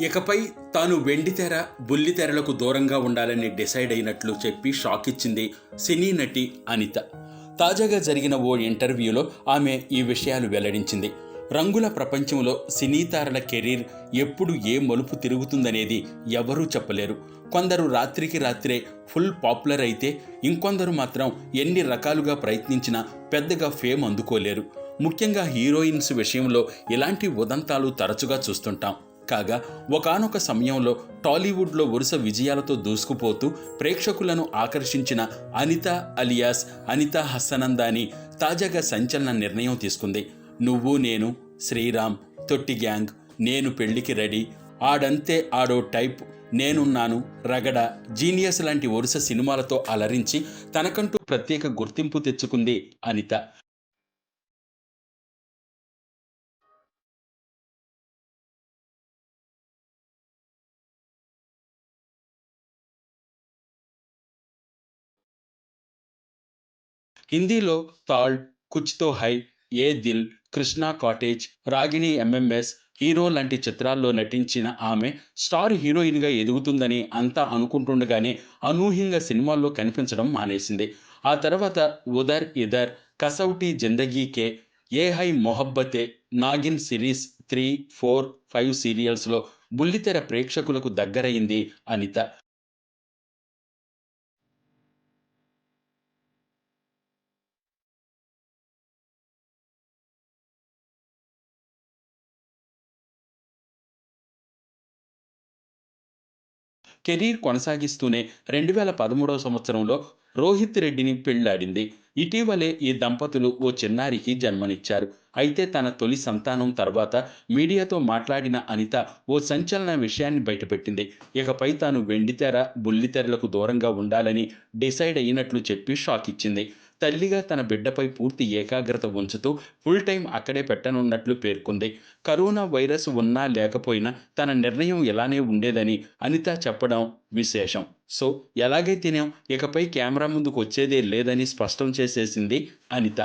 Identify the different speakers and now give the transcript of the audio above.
Speaker 1: ఇకపై తాను వెండితెర బుల్లితెరలకు దూరంగా ఉండాలని డిసైడ్ అయినట్లు చెప్పి షాక్ ఇచ్చింది సినీ నటి అనిత. తాజాగా జరిగిన ఓ ఇంటర్వ్యూలో ఆమె ఈ విషయాలు వెల్లడించింది. రంగుల ప్రపంచంలో సినీ తారల కెరీర్ ఎప్పుడు ఏ మలుపు తిరుగుతుందనేది ఎవరూ చెప్పలేరు. కొందరు రాత్రికి రాత్రే ఫుల్ పాపులర్ అయితే ఇంకొందరు మాత్రం ఎన్ని రకాలుగా ప్రయత్నించినా పెద్దగా ఫేమ్ అందుకోలేరు. ముఖ్యంగా హీరోయిన్స్ విషయంలో ఇలాంటి ఉదంతాలు తరచుగా చూస్తుంటాం. కాగా ఒకానొక సమయంలో టాలీవుడ్లో వరుస విజయాలతో దూసుకుపోతూ ప్రేక్షకులను ఆకర్షించిన అనిత అలియాస్ అనిత హస్సనందాని తాజాగా సంచలన నిర్ణయం తీసుకుంది. నువ్వు నేను శ్రీరామ్ తొట్టి గ్యాంగ్ నేను పెళ్ళికి రెడీ ఆడంతే ఆడో టైప్ నేనున్నాను రగడ జీనియస్ లాంటి వరుస సినిమాలతో అలరించి తనకంటూ ప్రత్యేక గుర్తింపు తెచ్చుకుంది అనిత. హిందీలో Taal Kuch To Hai Yeh Dil Krishna cottage Ragini MMS hero లాంటి చిత్రాల్లో నటించిన ఆమె స్టార్ హీరోయిన్గా ఎదుగుతుందని అంతా అనుకుంటుండగానే అనూహ్యంగా సినిమాల్లో కనిపించడం మానేసింది. ఆ తర్వాత Udhar Idhar Kasautii Zindagii Kay Yeh Hai Mohabbatein Naagin series three four five సీరియల్స్లో బుల్లితెర ప్రేక్షకులకు దగ్గరైంది అనిత. కెరీర్ కొనసాగిస్తూనే రెండు వేల పదమూడవ సంవత్సరంలో రోహిత్ రెడ్డిని పెళ్ళాడింది. ఇటీవలే ఈ దంపతులు ఓ చిన్నారికి జన్మనిచ్చారు. అయితే తన తొలి సంతానం తర్వాత మీడియాతో మాట్లాడిన అనిత ఓ సంచలన విషయాన్ని బయటపెట్టింది. ఇకపై తాను వెండితెర బుల్లితెరలకు దూరంగా ఉండాలని డిసైడ్ అయినట్లు చెప్పి షాక్ ఇచ్చింది. తల్లిగా తన బిడ్డపై పూర్తి ఏకాగ్రత ఉంచుతూ ఫుల్ టైం అక్కడే పెట్టనున్నట్లు పేర్కొంది. కరోనా వైరస్ ఉన్నా లేకపోయినా తన నిర్ణయం ఇలానే ఉండేదని అనిత చెప్పడం విశేషం. సో ఎలాగైతేనేం? ఇకపై కెమెరా ముందుకు వచ్చేదే లేదని స్పష్టం చేసేసింది అనిత.